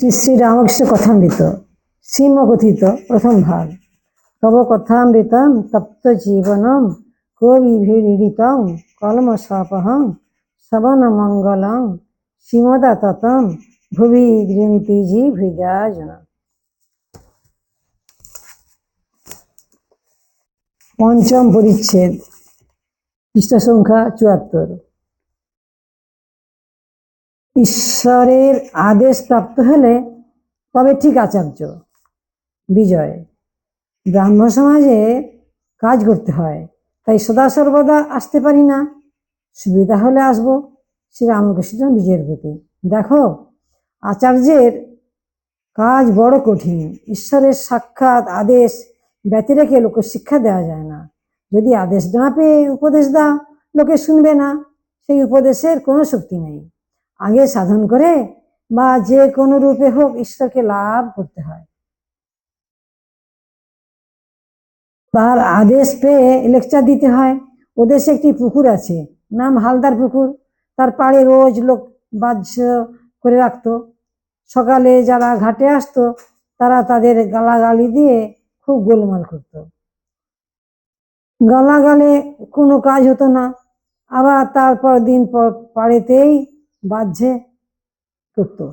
শ্রী শ্রী রামকৃষ্ণ কথামৃত শ্রীমকথিত প্রথম ভাগ তব কথামৃতম তপ্ত জীবনম কবিভিড়িতং কলমশাপহং শ্রবণ মঙ্গলং শ্রীমদা ততম ভুবি গৃহীতিজি ভৃজাজন পঞ্চম পরিচ্ছেদ পৃষ্ঠা সংখ্যা চুয়াত্তর ঈশ্বরের আদেশ প্রাপ্ত হলে তবে ঠিক আচার্য। বিজয়। ব্রাহ্ম সমাজে কাজ করতে হয়, তাই সদা সর্বদা আসতে পারি না। সুবিধা হলে আসব শ্রী রামকৃষ্ণ বিজয়ের প্রতি। দেখো, আচার্যের কাজ বড় কঠিন। ঈশ্বরের সাক্ষাৎ, আদেশ ব্যতি রেখে লোকে শিক্ষা দেওয়া যায় না। যদি আদেশ না পেয়ে উপদেশ দাও, লোকে শুনবে না। সেই উপদেশের কোনো শক্তি নেই। আগে সাধন করে বা যে কোনো রূপে হোক ঈশ্বরকে লাভ করতে হয়। তার আদেশ পেয়ে লেকচার দিতে হয়। ওদেশে একটি পুকুর আছে, নাম হালদার পুকুর। তার পাড়ে রোজ লোক বাহ্য করে রাখতো। সকালে যারা ঘাটে আসতো, তারা তাদের গালাগালি দিয়ে খুব গোলমাল করতো। গালাগালে কোনো কাজ হতো না। আবার তারপর দিন পর পাড়েতেই বাহ্যে করতো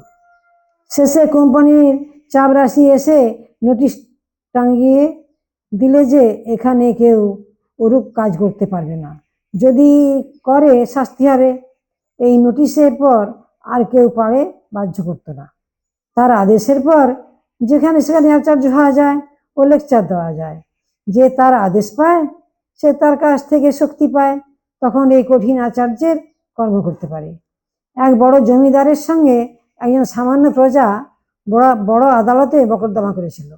শেষে কোম্পানির চাপরাশি এসে নোটিশ টাঙ্গিয়ে দিলে যে এখানে কেউ ওরূপ কাজ করতে পারবে না। যদি করে শাস্তি হবে, এই নোটিশের পর আর কেউ পারে বাহ্য করতো না। তার আদেশের পর যেখানে সেখানে আচার্য হওয়া যায় ও লেকচার দেওয়া যায়। যে তার আদেশ পায়, সে তার কাছ থেকে শক্তি পায়, তখন এই কঠিন আচার্যের কর্ম করতে পারে। এক বড় জমিদারের সঙ্গে একজন সামান্য প্রজা বড় বড় আদালতে বকরদমা করেছিল।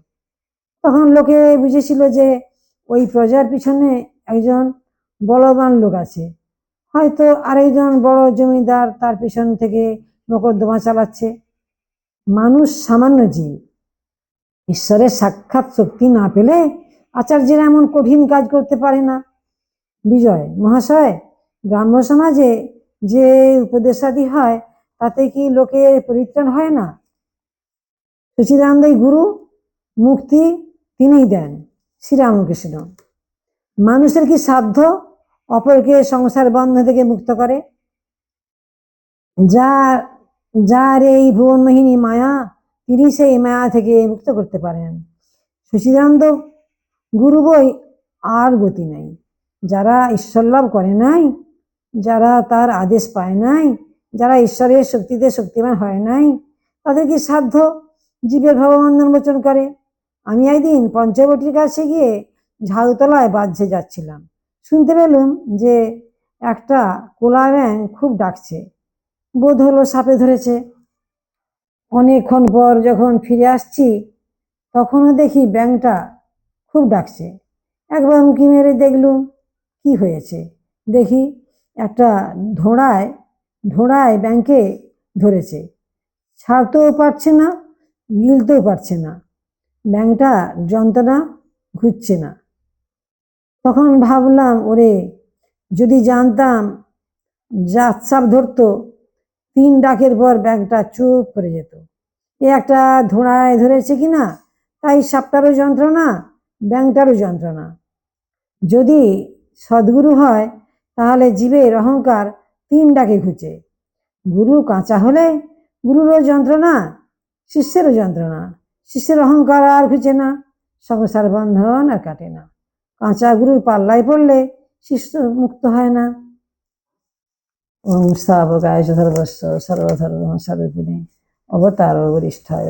তখন লোকে বুঝেছিল যে ওই প্রজার পিছনে একজন বলবান লোক আছে। হয়তো আরেকজন বড় জমিদার তার পিছন থেকে মোকদ্দমা চালাচ্ছে। মানুষ সামান্য জীব। ঈশ্বরের সাক্ষাৎ শক্তি না পেলে আচার্যেরা এমন কঠিন কাজ করতে পারে না। বিজয়, মহাশয় ব্রাহ্ম সমাজে যে উপদেশাদি হয়, তাতে কি লোকে পরিত্রাণ হয় না? সচিদানন্দই গুরু মুক্তি তিনিই দেন, শ্রীরামকৃষ্ণ। মানুষের কি সাধ্য অপরকে সংসার বন্ধ থেকে মুক্ত করে? যা, যার এই ভুবনমোহিনী মায়া তিনি সেই মায়া থেকে মুক্ত করতে পারেন। সচিদানন্দ গুরু বই আর গতি নাই। যারা ঈশ্বর লাভ করে নাই যারা তার আদেশ পায় নাই, যারা ঈশ্বরের শক্তিতে শক্তিমান হয় নাই তাদের কি সাধ্য জীবের ভাববন্ধন মোচন করে। আমি একদিন পঞ্চবটির কাছে গিয়ে ঝাউতলায় বাজছে যাচ্ছিলাম। শুনতে পেলুম যে একটা কোলা ব্যাং খুব ডাকছে। বোধ হলো সাপে ধরেছে। অনেকক্ষণ পর যখন ফিরে আসছি, তখনও দেখি ব্যাংটা খুব ডাকছে। একবার উঁকি মেরে দেখলুম, কি হয়েছে? দেখি ধোঁড়ায় ধোঁড়ায় ব্যাংকে ধরেছে। ছাড়তেও পারছে না গিলতেও পারছে না। ব্যাংটা যন্ত্রণা ঘুরছে না। তখন ভাবলাম, ওরে, যদি জানতাম জাত সাপ ধরতো, তিন ডাকের পর ব্যাংকটা চুপ করে যেত। এ একটা ধোঁড়ায় ধরেছে কি না, তাই সাপটারও যন্ত্রণা, ব্যাংকটারও যন্ত্রণা। যদি সদ্গুরু হয় তাহলে জীবের অহংকার তিন ডাকে ঘুচে। গুরু কাঁচা হলে গুরুরও যন্ত্রণা শিষ্যেরও যন্ত্রণা। শিষ্যের অহংকার আর ঘুচে না, সংসার বন্ধন আর কাটে না। কাঁচা গুরুর পাল্লায় পড়লে শিষ্য মুক্ত হয় না। ওম স্থাপকায় সর্বস্ব সর্বধর্ম সর্বদিনে অবতার বরিষ্ঠায়